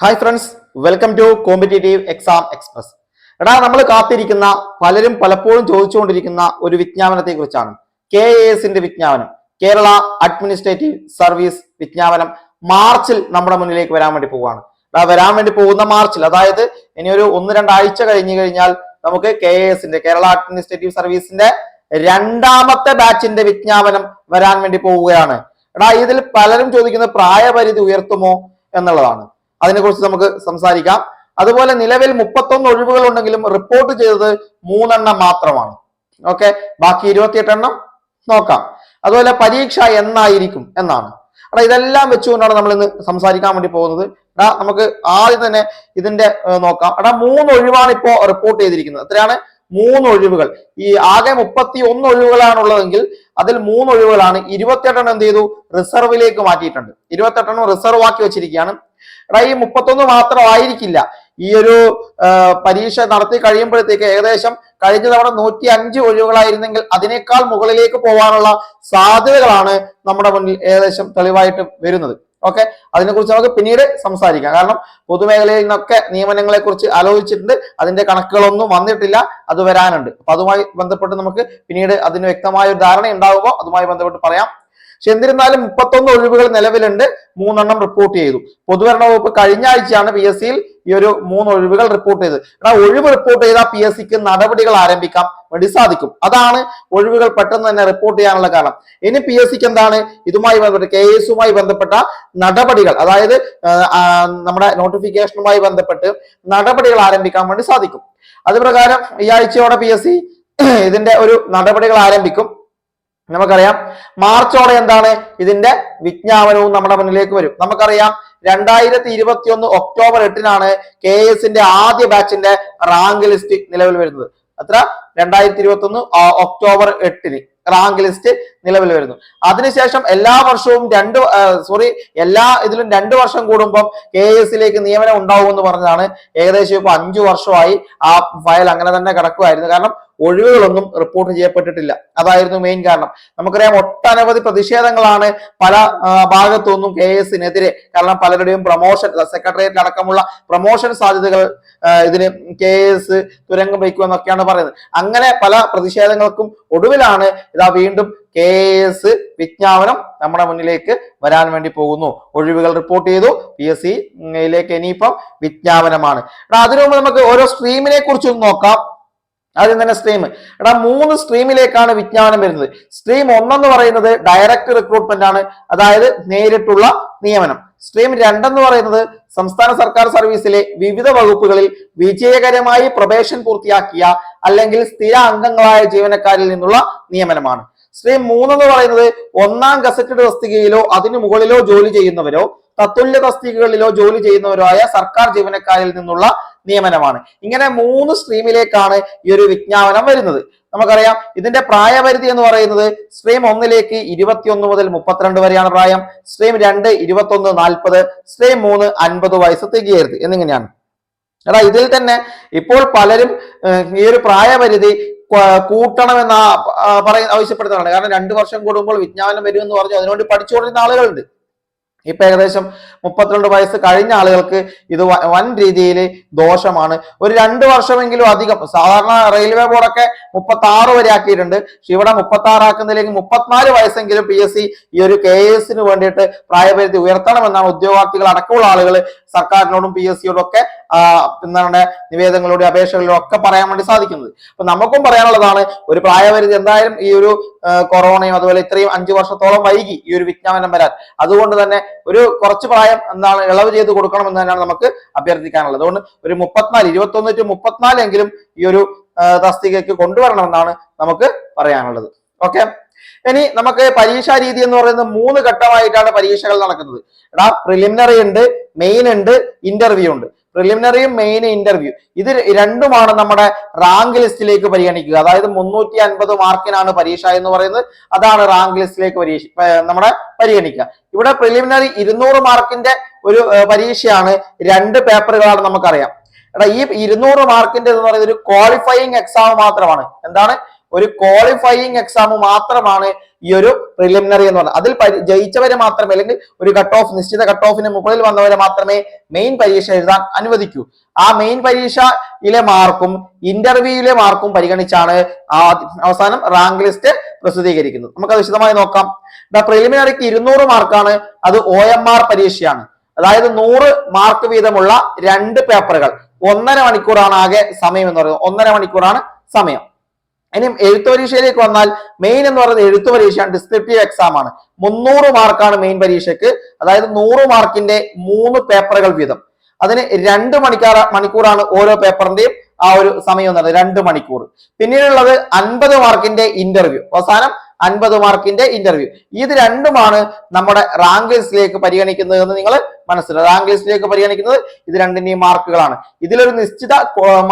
Hi friends welcome to competitive exam express എടാ നമ്മൾ കാത്തിരിക്കുന്ന പലരും പലപ്പോഴും ചോദിച്ചുകൊണ്ടിരിക്കുന്ന ഒരു വിജ്ഞാപനത്തെ കുറിച്ചാണ് കെ എസിന്റെ വിജ്ഞാപനം. കേരള അഡ്മിനിസ്ട്രേറ്റീവ് സർവീസ് വിജ്ഞാപനം മാർച്ചിൽ നമ്മുടെ മുന്നിലേക്ക് വരാൻ വേണ്ടി പോവുകയാണ്. എടാ വരാൻ വേണ്ടി പോകുന്ന മാർച്ചിൽ അതായത് ഇനി ഒരു ഒന്ന് രണ്ടാഴ്ച കഴിഞ്ഞു കഴിഞ്ഞാൽ നമുക്ക് കെ എസിന്റെ കേരള അഡ്മിനിസ്ട്രേറ്റീവ് സർവീസിന്റെ രണ്ടാമത്തെ ബാച്ചിന്റെ വിജ്ഞാപനം വരാൻ വേണ്ടി പോവുകയാണ്. എടാ ഇതിൽ പലരും ചോദിക്കുന്ന പ്രായപരിധി ഉയർത്തുമോ എന്നുള്ളതാണ്. അതിനെക്കുറിച്ച് നമുക്ക് സംസാരിക്കാം. അതുപോലെ നിലവിൽ മുപ്പത്തൊന്ന് ഒഴിവുകൾ ഉണ്ടെങ്കിലും റിപ്പോർട്ട് ചെയ്തത് മൂന്നെണ്ണം മാത്രമാണ്. ഓക്കെ ബാക്കി ഇരുപത്തിയെട്ട് എണ്ണം നോക്കാം. അതുപോലെ പരീക്ഷ എന്നായിരിക്കും എന്നാണ്. അടാ ഇതെല്ലാം വെച്ചുകൊണ്ടാണ് നമ്മൾ ഇന്ന് സംസാരിക്കാൻ വേണ്ടി പോകുന്നത്. എടാ നമുക്ക് ആദ്യം തന്നെ ഇതിന്റെ നോക്കാം. എടാ മൂന്ന് ഒഴിവാണ് ഇപ്പോ റിപ്പോർട്ട് ചെയ്തിരിക്കുന്നത്. എത്രയാണ്? മൂന്ന് ഒഴിവുകൾ. ഈ ആകെ മുപ്പത്തി ഒന്ന് ഒഴിവുകളാണ് ഉള്ളതെങ്കിൽ അതിൽ മൂന്ന് ഒഴിവുകളാണ്. ഇരുപത്തിയെട്ടെണ്ണം എന്ത് ചെയ്തു? റിസർവിലേക്ക് മാറ്റിയിട്ടുണ്ട്. ഇരുപത്തെട്ടെണ്ണം റിസർവ് ആക്കി വെച്ചിരിക്കുകയാണ്. എടാ ഈ മുപ്പത്തൊന്ന് മാത്രമായിരിക്കില്ല. ഈ ഒരു പരീക്ഷ നടത്തി കഴിയുമ്പോഴത്തേക്ക് ഏകദേശം കഴിഞ്ഞ തവണ നൂറ്റി അഞ്ച് ഒഴിവുകളായിരുന്നെങ്കിൽ അതിനേക്കാൾ മുകളിലേക്ക് പോകാനുള്ള സാധ്യതകളാണ് നമ്മുടെ മുന്നിൽ ഏകദേശം തെളിവായിട്ട് വരുന്നത്. ഓക്കെ? അതിനെക്കുറിച്ച് നമുക്ക് പിന്നീട് സംസാരിക്കാം. കാരണം പൊതുമേഖലയിൽ നിന്നൊക്കെ നിയമനങ്ങളെ കുറിച്ച് ആലോചിച്ചിട്ടുണ്ട്. അതിന്റെ കണക്കുകളൊന്നും വന്നിട്ടില്ല. അത് വരാനുണ്ട്. അപ്പൊ അതുമായി ബന്ധപ്പെട്ട് നമുക്ക് പിന്നീട് അതിന് വ്യക്തമായ ഒരു ധാരണ ഉണ്ടാകുമ്പോൾ അതുമായി ബന്ധപ്പെട്ട് പറയാം. പക്ഷെ എന്നിരുന്നാലും മുപ്പത്തൊന്ന് ഒഴിവുകൾ നിലവിലുണ്ട്. മൂന്നെണ്ണം റിപ്പോർട്ട് ചെയ്തു. പൊതുഭരണ വകുപ്പ് കഴിഞ്ഞ ആഴ്ചയാണ് പി എസ് സിയിൽ ഈ ഒരു മൂന്ന് ഒഴിവുകൾ റിപ്പോർട്ട് ചെയ്തത്. കാരണം ഒഴിവ് റിപ്പോർട്ട് ചെയ്താൽ പി എസ് സിക്ക് നടപടികൾ ആരംഭിക്കാം വേണ്ടി സാധിക്കും. അതാണ് ഒഴിവുകൾ പെട്ടെന്ന് തന്നെ റിപ്പോർട്ട് ചെയ്യാനുള്ള കാരണം. ഇനി പി എസ് സിക്ക് എന്താണ്? ഇതുമായി ബന്ധപ്പെട്ട് കെ എസുമായി ബന്ധപ്പെട്ട നടപടികൾ അതായത് നമ്മുടെ നോട്ടിഫിക്കേഷനുമായി ബന്ധപ്പെട്ട് നടപടികൾ ആരംഭിക്കാൻ വേണ്ടി സാധിക്കും. അത് പ്രകാരം ഈ ആഴ്ചയോടെ പി എസ് സി ഇതിന്റെ ഒരു നടപടികൾ ആരംഭിക്കും. നമുക്കറിയാം മാർച്ചോടെ എന്താണ് ഇതിന്റെ വിജ്ഞാപനവും നമ്മുടെ മുന്നിലേക്ക് വരും. നമുക്കറിയാം രണ്ടായിരത്തി ഇരുപത്തി ഒന്ന് ഒക്ടോബർ എട്ടിനാണ് കെ എസിന്റെ ആദ്യ ബാച്ചിന്റെ റാങ്ക് ലിസ്റ്റ് നിലവിൽ വരുന്നത്. അത്ര രണ്ടായിരത്തി ഇരുപത്തി ഒന്ന് ഒക്ടോബർ എട്ടിന് റാങ്ക് ലിസ്റ്റ് നിലവിൽ വരുന്നു. അതിനുശേഷം എല്ലാ വർഷവും രണ്ട് സോറി എല്ലാ ഇതിലും രണ്ട് വർഷം കൂടുമ്പം കെ എസിലേക്ക് നിയമനം ഉണ്ടാവും എന്ന് പറഞ്ഞതാണ്. ഏകദേശം ഇപ്പൊ അഞ്ചു വർഷമായി ആ ഫയൽ അങ്ങനെ തന്നെ കിടക്കുമായിരുന്നു കാരണം ഒഴിവുകളൊന്നും റിപ്പോർട്ട് ചെയ്യപ്പെട്ടിട്ടില്ല. അതായിരുന്നു മെയിൻ കാരണം. നമുക്കറിയാം ഒട്ടനവധി പ്രതിഷേധങ്ങളാണ് പല ഭാഗത്തുനിന്നും കെ എസിനെതിരെ കാരണം പലരുടെയും പ്രൊമോഷൻ സെക്രട്ടേറിയറ്റ് അടക്കമുള്ള പ്രൊമോഷൻ സാധ്യതകൾ ഇതിന് കെ എസ് തുരങ്കം വയ്ക്കുമെന്നൊക്കെയാണ് പറയുന്നത്. അങ്ങനെ പല പ്രതിഷേധങ്ങൾക്കും ഒടുവിലാണ് ഇതാ വീണ്ടും കെ എസ് വിജ്ഞാപനം നമ്മുടെ മുന്നിലേക്ക് വരാൻ വേണ്ടി പോകുന്നു. ഒഴിവുകൾ റിപ്പോർട്ട് ചെയ്തു. പി എസ് സിയിലേക്ക് ഇനിയിപ്പം വിജ്ഞാപനമാണ്. അതിനു മുമ്പ് നമുക്ക് ഓരോ സ്ട്രീമിനെ കുറിച്ചൊന്ന് നോക്കാം. ആദ്യം തന്നെ സ്ട്രീം എടാ മൂന്ന് സ്ട്രീമിലേക്കാണ് വിജ്ഞാനം വരുന്നത്. സ്ട്രീം ഒന്നെന്ന് പറയുന്നത് ഡയറക്റ്റ് റിക്രൂട്ട്മെന്റ് ആണ്. അതായത് നേരിട്ടുള്ള നിയമനം. സ്ട്രീം രണ്ടെന്ന് പറയുന്നത് സംസ്ഥാന സർക്കാർ സർവീസിലെ വിവിധ വകുപ്പുകളിൽ വിജയകരമായി പ്രവേശൻ പൂർത്തിയാക്കിയ അല്ലെങ്കിൽ സ്ഥിര അംഗങ്ങളായ ജീവനക്കാരിൽ നിന്നുള്ള നിയമനമാണ്. സ്ട്രീം മൂന്നെന്ന് പറയുന്നത് ഒന്നാം ഗസറ്റഡ് തസ്തികയിലോ അതിനു മുകളിലോ ജോലി ചെയ്യുന്നവരോ തത്തുല്യ തസ്തികകളിലോ ജോലി ചെയ്യുന്നവരോ ആയ സർക്കാർ ജീവനക്കാരിൽ നിന്നുള്ള നിയമനമാണ്. ഇങ്ങനെ മൂന്ന് സ്ട്രീമിലേക്കാണ് ഈ ഒരു വിജ്ഞാപനം വരുന്നത്. നമുക്കറിയാം ഇതിന്റെ പ്രായപരിധി എന്ന് പറയുന്നത് സ്ട്രീം ഒന്നിലേക്ക് ഇരുപത്തിയൊന്ന് മുതൽ മുപ്പത്തിരണ്ട് വരെയാണ് പ്രായം. സ്ട്രീം രണ്ട് ഇരുപത്തൊന്ന് നാൽപ്പത് സ്ട്രീം മൂന്ന് അൻപത് വയസ്സ് തികയരുത് എന്നിങ്ങനെയാണ്. എടാ ഇതിൽ തന്നെ ഇപ്പോൾ പലരും ഈ ഒരു പ്രായപരിധി കൂട്ടണം കൂട്ടണമെന്ന് പറയുന്ന ആവശ്യപ്പെടുന്നതാണ്. കാരണം രണ്ടു വർഷം കൂടുമ്പോൾ വിജ്ഞാപനം വരുമെന്ന് പറഞ്ഞു അതിനുവേണ്ടി പഠിച്ചുകൊണ്ടിരുന്ന ആളുകളുണ്ട്. ഇപ്പൊ ഏകദേശം മുപ്പത്തിരണ്ട് വയസ്സ് കഴിഞ്ഞ ആളുകൾക്ക് ഇത് വൻ രീതിയിൽ ദോഷമാണ്. ഒരു രണ്ട് വർഷമെങ്കിലും അധികം സാധാരണ റെയിൽവേ ബോർഡൊക്കെ മുപ്പത്തി ആറ് വരെ ആക്കിയിട്ടുണ്ട്. പക്ഷെ ഇവിടെ മുപ്പത്തി ആറ് ആക്കുന്നില്ലെങ്കിൽ മുപ്പത്തിനാല് വയസ്സെങ്കിലും പി എസ് സി ഈ ഒരു കെ എസിന് വേണ്ടിയിട്ട് പ്രായപരിധി ഉയർത്തണമെന്നാണ് ഉദ്യോഗാർത്ഥികൾ അടക്കമുള്ള ആളുകൾ സർക്കാരിനോടും പി എസ് സിയോടും ഒക്കെ എന്താണ് നിവേദനങ്ങളുടെ അപേക്ഷകളിലും ഒക്കെ പറയാൻ വേണ്ടി സാധിക്കുന്നത്. അപ്പൊ നമുക്കും പറയാനുള്ളതാണ് ഒരു പ്രായപരിധി എന്തായാലും ഈ ഒരു കൊറോണയും അതുപോലെ ഇത്രയും അഞ്ചു വർഷത്തോളം വൈകി ഈ ഒരു വിജ്ഞാപനം വരാൻ. അതുകൊണ്ട് തന്നെ ഒരു കുറച്ച് പ്രായം എന്താണ് ഇളവ് ചെയ്ത് കൊടുക്കണം എന്ന് തന്നെയാണ് നമുക്ക് അഭ്യർത്ഥിക്കാനുള്ളത്. അതുകൊണ്ട് ഒരു മുപ്പത്തിനാല് ഇരുപത്തൊന്ന് ടു മുപ്പത്തിനാലെങ്കിലും ഈ ഒരു തസ്തികയ്ക്ക് കൊണ്ടുവരണമെന്നാണ് നമുക്ക് പറയാനുള്ളത്. ഓക്കെ ഇനി നമുക്ക് പരീക്ഷാ രീതി എന്ന് പറയുന്നത് മൂന്ന് ഘട്ടമായിട്ടാണ് പരീക്ഷകൾ നടക്കുന്നത്. എടാ പ്രിലിമിനറി ഉണ്ട് മെയിൻ ഉണ്ട് ഇന്റർവ്യൂ ഉണ്ട്. പ്രിലിമിനറിയും മെയിൻ ഇന്റർവ്യൂ ഇത് രണ്ടുമാണ് നമ്മുടെ റാങ്ക് ലിസ്റ്റിലേക്ക് പരിഗണിക്കുക. അതായത് മുന്നൂറ്റി അൻപത് മാർക്കിനാണ് പരീക്ഷ എന്ന് പറയുന്നത്. അതാണ് റാങ്ക് ലിസ്റ്റിലേക്ക് പരീക്ഷ നമ്മുടെ പരിഗണിക്കുക. ഇവിടെ പ്രിലിമിനറി ഇരുന്നൂറ് മാർക്കിന്റെ ഒരു പരീക്ഷയാണ് രണ്ട് പേപ്പറുകളാണ് നമുക്കറിയാം. എടാ ഈ ഇരുന്നൂറ് മാർക്കിന്റെ എന്ന് പറയുന്നത് ഒരു ക്വാളിഫയിങ് എക്സാം മാത്രമാണ്. എന്താണ്? ഒരു ക്വാളിഫയിങ് എക്സാം മാത്രമാണ് ഈ ഒരു പ്രിലിമിനറി എന്ന് പറഞ്ഞാൽ അതിൽ ജയിച്ചവരെ മാത്രമേ അല്ലെങ്കിൽ ഒരു കട്ട് ഓഫ് നിശ്ചിത കട്ട് ഓഫിന് മുകളിൽ വന്നവരെ മാത്രമേ മെയിൻ പരീക്ഷ എഴുതാൻ അനുവദിക്കൂ. ആ മെയിൻ പരീക്ഷയിലെ മാർക്കും ഇന്റർവ്യൂയിലെ മാർക്കും പരിഗണിച്ചാണ് അവസാനം റാങ്ക് ലിസ്റ്റ് പ്രസിദ്ധീകരിക്കുന്നത്. നമുക്കത് വിശദമായി നോക്കാം. ദ പ്രിലിമിനറിക്ക് ഇരുന്നൂറ് മാർക്കാണ് അത് ഒ എം ആർ പരീക്ഷയാണ്. അതായത് നൂറ് മാർക്ക് വീതമുള്ള രണ്ട് പേപ്പറുകൾ ഒന്നര മണിക്കൂറാണ് ആകെ സമയം എന്ന് പറയുന്നത്. ഒന്നര മണിക്കൂറാണ് സമയം. ഇനി എഴുത്തു പരീക്ഷയിലേക്ക് വന്നാൽ മെയിൻ എന്ന് പറയുന്നത് എഴുത്തു പരീക്ഷയാണ് ഡിസ്ക്രിപ്റ്റീവ് എക്സാം ആണ്. മുന്നൂറ് മാർക്കാണ് മെയിൻ പരീക്ഷയ്ക്ക്. അതായത് നൂറ് മാർക്കിന്റെ മൂന്ന് പേപ്പറുകൾ വീതം. അതിന് രണ്ട് മണിക്കൂർ മണിക്കൂറാണ് ഓരോ പേപ്പറിന്റെയും ആ ഒരു സമയം എന്ന് പറയുന്നത് രണ്ട് മണിക്കൂർ. പിന്നീടുള്ളത് അൻപത് മാർക്കിന്റെ ഇന്റർവ്യൂ അവസാനം അൻപത് മാർക്കിന്റെ ഇന്റർവ്യൂ ഇത് രണ്ടുമാണ് നമ്മുടെ റാങ്ക് ലിസ്റ്റിലേക്ക് പരിഗണിക്കുന്നത് എന്ന് നിങ്ങൾ മനസ്സിലാക്കുക റാങ്ക് ലിസ്റ്റിലേക്ക് പരിഗണിക്കുന്നത് ഇത് രണ്ടിന്റെയും മാർക്കുകളാണ്. ഇതിലൊരു നിശ്ചിത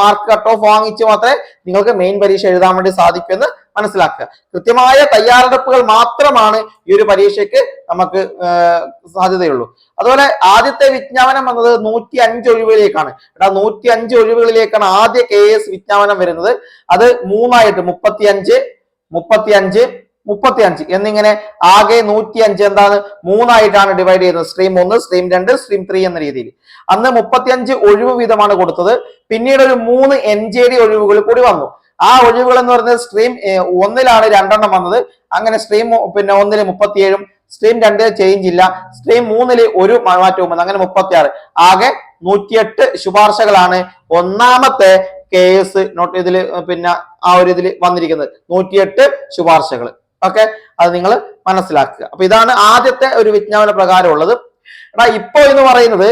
മാർക്ക് കട്ട് ഓഫ് വാങ്ങിച്ച് മാത്രമേ നിങ്ങൾക്ക് മെയിൻ പരീക്ഷ എഴുതാൻ വേണ്ടി സാധിക്കൂ എന്ന് മനസ്സിലാക്കുക. കൃത്യമായ തയ്യാറെടുപ്പുകൾ മാത്രമാണ് ഈ ഒരു പരീക്ഷയ്ക്ക് നമുക്ക് സാധ്യതയുള്ളൂ. അതുപോലെ ആദ്യത്തെ വിജ്ഞാപനം വന്നത് നൂറ്റി അഞ്ച് ഒഴിവുകളിലേക്കാണ്. എടാ നൂറ്റി അഞ്ച് ഒഴിവുകളിലേക്കാണ് ആദ്യ കെ എസ് വിജ്ഞാപനം വരുന്നത്. അത് മൂന്നായിട്ട് മുപ്പത്തി അഞ്ച് മുപ്പത്തി അഞ്ച് മുപ്പത്തി അഞ്ച് എന്നിങ്ങനെ ആകെ നൂറ്റി അഞ്ച് എന്താണ്? മൂന്നായിട്ടാണ് ഡിവൈഡ് ചെയ്യുന്നത് സ്ട്രീം ഒന്ന് സ്ട്രീം രണ്ട് സ്ട്രീം ത്രീ എന്ന രീതിയിൽ. അന്ന് മുപ്പത്തി അഞ്ച് ഒഴിവ് വീതമാണ് കൊടുത്തത്. പിന്നീട് ഒരു മൂന്ന് എൻ ജെ ഡി ഒഴിവുകൾ കൂടി വന്നു. ആ ഒഴിവുകൾ എന്ന് പറയുന്നത് സ്ട്രീം ഒന്നിലാണ് രണ്ടെണ്ണം വന്നത്. അങ്ങനെ സ്ട്രീം പിന്നെ ഒന്നിൽ മുപ്പത്തിയേഴും സ്ട്രീം രണ്ടിൽ ചേഞ്ച് ഇല്ല. സ്ട്രീം മൂന്നിൽ ഒരു മാറ്റവും വന്നു. അങ്ങനെ മുപ്പത്തി ആറ് ആകെ നൂറ്റിയെട്ട് ശുപാർശകളാണ് ഒന്നാമത്തെ കേസ് നോട്ട് ഇതിൽ പിന്നെ ആ ഒരു ഇതിൽ വന്നിരിക്കുന്നത്. നൂറ്റിയെട്ട് ശുപാർശകൾ ഓക്കെ? അത് നിങ്ങൾ മനസ്സിലാക്കുക. അപ്പൊ ഇതാണ് ആദ്യത്തെ ഒരു വിജ്ഞാപന പ്രകാരമുള്ളത് എടാ ഇപ്പോ എന്ന് പറയുന്നത്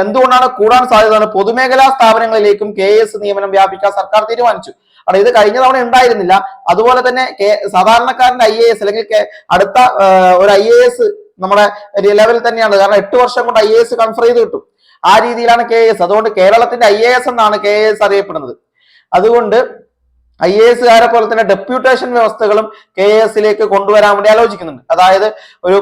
എന്തുകൊണ്ടാണ് കൂടാൻ സാധ്യത പൊതുമേഖലാ സ്ഥാപനങ്ങളിലേക്കും കെ എസ് നിയമനം വ്യാപിക്കാൻ സർക്കാർ തീരുമാനിച്ചു. അവിടെ ഇത് കഴിഞ്ഞ തവണ ഉണ്ടായിരുന്നില്ല. അതുപോലെ തന്നെ സാധാരണക്കാരന്റെ ഐ എ എസ് അല്ലെങ്കിൽ അടുത്ത ഒരു ഐ എ എസ് നമ്മുടെ ലെവൽ തന്നെയാണ്. കാരണം എട്ട് വർഷം കൊണ്ട് ഐ എ എസ് കൺഫർ ചെയ്ത് കിട്ടും. ആ രീതിയിലാണ് കെ എസ്. അതുകൊണ്ട് കേരളത്തിന്റെ ഐ എ എസ് എന്നാണ് കെ എസ് അറിയപ്പെടുന്നത്. അതുകൊണ്ട് ഐ എ എസുകാരെ പോലെ തന്നെ ഡെപ്യൂട്ടേഷൻ വ്യവസ്ഥകളും കെ എ എസിലേക്ക് കൊണ്ടുവരാൻ വേണ്ടി ആലോചിക്കുന്നുണ്ട്. അതായത് ഒരു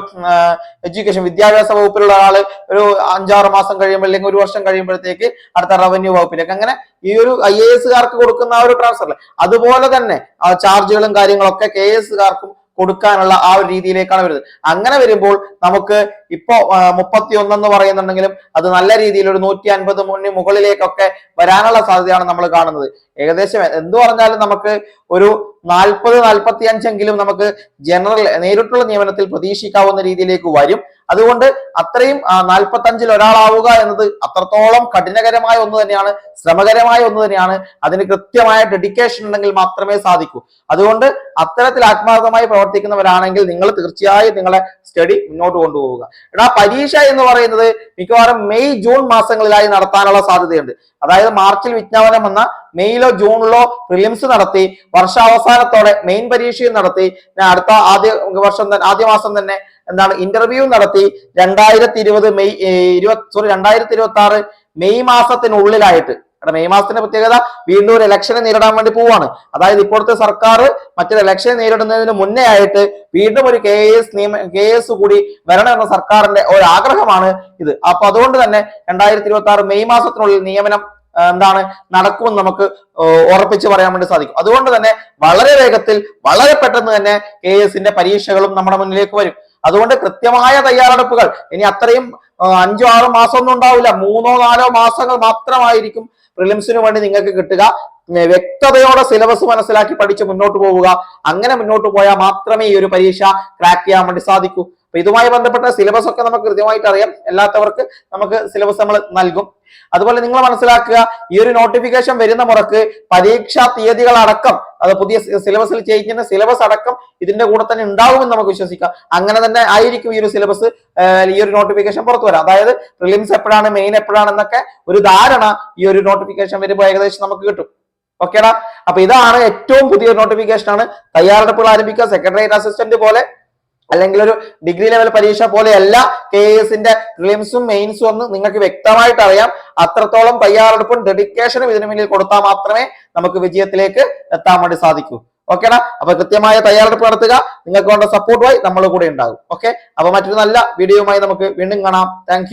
എഡ്യൂക്കേഷൻ വിദ്യാഭ്യാസ വകുപ്പിലുള്ള ആൾ ഒരു അഞ്ചാറ് മാസം കഴിയുമ്പോൾ അല്ലെങ്കിൽ ഒരു വർഷം കഴിയുമ്പോഴത്തേക്ക് അടുത്ത റവന്യൂ വകുപ്പിലേക്ക്. അങ്ങനെ ഈ ഒരു ഐ എ എസുകാർക്ക് കൊടുക്കുന്ന ആ ഒരു ട്രാൻസ്ഫർ അതുപോലെ തന്നെ ചാർജുകളും കാര്യങ്ങളൊക്കെ കെ എസുകാർക്കും കൊടുക്കാനുള്ള ആ ഒരു രീതിയിലേക്കാണ് വരുന്നത്. അങ്ങനെ വരുമ്പോൾ നമുക്ക് ഇപ്പോ മുപ്പത്തി ഒന്നെന്ന് പറയുന്നുണ്ടെങ്കിലും അത് നല്ല രീതിയിൽ ഒരു നൂറ്റി അൻപത് മുന്നിൽ മുകളിലേക്കൊക്കെ വരാനുള്ള സാധ്യതയാണ് നമ്മൾ കാണുന്നത്. ഏകദേശം എന്ത് പറഞ്ഞാലും നമുക്ക് ഒരു നാൽപ്പത് നാൽപ്പത്തി അഞ്ചെങ്കിലും നമുക്ക് ജനറൽ നേരിട്ടുള്ള നിയമനത്തിൽ പ്രതീക്ഷിക്കാവുന്ന രീതിയിലേക്ക് വരും. അതുകൊണ്ട് അത്രയും നാൽപ്പത്തി അഞ്ചിൽ ഒരാളാവുക എന്നത് അത്രത്തോളം കഠിനകരമായ ഒന്ന് തന്നെയാണ് ശ്രമകരമായ ഒന്ന് തന്നെയാണ്. അതിന് കൃത്യമായ ഡെഡിക്കേഷൻ ഉണ്ടെങ്കിൽ മാത്രമേ സാധിക്കൂ. അതുകൊണ്ട് അത്തരത്തിൽ ആത്മാർത്ഥമായി പ്രവർത്തിക്കുന്നവരാണെങ്കിൽ നിങ്ങൾ തീർച്ചയായും നിങ്ങളെ സ്റ്റഡി മുന്നോട്ട് കൊണ്ടുപോവുക. എടാ പരീക്ഷ എന്ന് പറയുന്നത് മിക്കവാറും മെയ് ജൂൺ മാസങ്ങളിലായി നടത്താനുള്ള സാധ്യതയുണ്ട്. അതായത് മാർച്ചിൽ വിജ്ഞാപനം വന്ന മെയ്യിലോ ജൂണിലോ പ്രിലിംസ് നടത്തി വർഷാവസാനത്തോടെ മെയിൻ പരീക്ഷയും നടത്തി അടുത്ത ആദ്യ വർഷം തന്നെ ആദ്യ മാസം തന്നെ എന്താണ് ഇന്റർവ്യൂ നടത്തി രണ്ടായിരത്തി ഇരുപത് മെയ് ഇരുപത് സോറി രണ്ടായിരത്തി ഇരുപത്തി ആറ് മെയ് മാസത്തിനുള്ളിലായിട്ട് കാരണം മെയ് മാസത്തിന്റെ പ്രത്യേകത വീണ്ടും ഒരു ഇലക്ഷനെ നേരിടാൻ വേണ്ടി പോവാണ്. അതായത് ഇപ്പോഴത്തെ സർക്കാർ മറ്റൊരു ഇലക്ഷനെ നേരിടുന്നതിന് മുന്നേ ആയിട്ട് വീണ്ടും ഒരു കെ എസ് നിയമ കെ എസ് കൂടി വരണം എന്ന സർക്കാരിന്റെ ഒരു ആഗ്രഹമാണ് ഇത്. അപ്പൊ അതുകൊണ്ട് തന്നെ രണ്ടായിരത്തി ഇരുപത്തി ആറ് മെയ് മാസത്തിനുള്ളിൽ നിയമനം എന്താണ് നടക്കുമെന്ന് നമുക്ക് ഉറപ്പിച്ച് പറയാൻ വേണ്ടി സാധിക്കും. അതുകൊണ്ട് തന്നെ വളരെ വേഗത്തിൽ വളരെ പെട്ടെന്ന് തന്നെ കെ എസിന്റെ പരീക്ഷകളും നമ്മുടെ മുന്നിലേക്ക് വരും. അതുകൊണ്ട് കൃത്യമായ തയ്യാറെടുപ്പുകൾ. ഇനി അത്രയും അഞ്ചോ ആറോ മാസം ഒന്നും ഉണ്ടാവില്ല. മൂന്നോ നാലോ മാസങ്ങൾ മാത്രമായിരിക്കും പ്രിലിംസിന് വേണ്ടി നിങ്ങൾക്ക് കിട്ടുക. വ്യക്തതയോടെ സിലബസ് മനസ്സിലാക്കി പഠിച്ച് മുന്നോട്ട് പോവുക. അങ്ങനെ മുന്നോട്ട് പോയാൽ മാത്രമേ ഈ ഒരു പരീക്ഷ ക്രാക്ക് ചെയ്യാൻ വേണ്ടി സാധിക്കൂ. അപ്പൊ ഇതുമായി ബന്ധപ്പെട്ട സിലബസ് ഒക്കെ നമുക്ക് കൃത്യമായിട്ട് അറിയാം. അല്ലാത്തവർക്ക് നമുക്ക് സിലബസ് നമ്മൾ നൽകും. അതുപോലെ നിങ്ങൾ മനസ്സിലാക്കുക ഈ ഒരു നോട്ടിഫിക്കേഷൻ വരുന്ന മുറക്ക് പരീക്ഷാ തീയതികൾ അടക്കം അത് പുതിയ സിലബസിൽ ചെയ്യിക്കുന്ന സിലബസ് അടക്കം ഇതിന്റെ കൂടെ തന്നെ ഉണ്ടാവുമെന്ന് നമുക്ക് വിശ്വസിക്കാം. അങ്ങനെ തന്നെ ആയിരിക്കും ഈ ഒരു സിലബസ് ഈ ഒരു നോട്ടിഫിക്കേഷൻ പുറത്തു വരാം. അതായത് പ്രിലിംസ് എപ്പോഴാണ് മെയിൻ എപ്പോഴാണെന്നൊക്കെ ഒരു ധാരണ ഈ ഒരു നോട്ടിഫിക്കേഷൻ വരുമ്പോൾ ഏകദേശം നമുക്ക് കിട്ടും. ഓക്കേടാ അപ്പൊ ഇതാണ് ഏറ്റവും പുതിയ നോട്ടിഫിക്കേഷൻ ആണ്. തയ്യാറെടുപ്പുകൾ ആരംഭിക്കുക. സെക്രട്ടേറിയറ്റ് അസിസ്റ്റന്റ് പോലെ അല്ലെങ്കിൽ ഒരു ഡിഗ്രി ലെവൽ പരീക്ഷ പോലെയല്ല കെ എസിന്റെ പ്രിലിംസും മെയിൻസും ഒന്ന് നിങ്ങൾക്ക് വ്യക്തമായിട്ട് അറിയാം. അത്രത്തോളം തയ്യാറെടുപ്പും ഡെഡിക്കേഷനും ഇതിനു മുന്നിൽ കൊടുത്താൽ മാത്രമേ നമുക്ക് വിജയത്തിലേക്ക് എത്താൻ വേണ്ടി സാധിക്കൂ. ഓക്കേടാ അപ്പൊ കൃത്യമായ തയ്യാറെടുപ്പ് നടത്തുക. നിങ്ങൾക്ക് വേണ്ട സപ്പോർട്ടുമായി നമ്മൾ കൂടെ ഉണ്ടാകും. ഓക്കെ അപ്പൊ മറ്റൊരു നല്ല വീഡിയോയുമായി നമുക്ക് വീണ്ടും കാണാം. താങ്ക്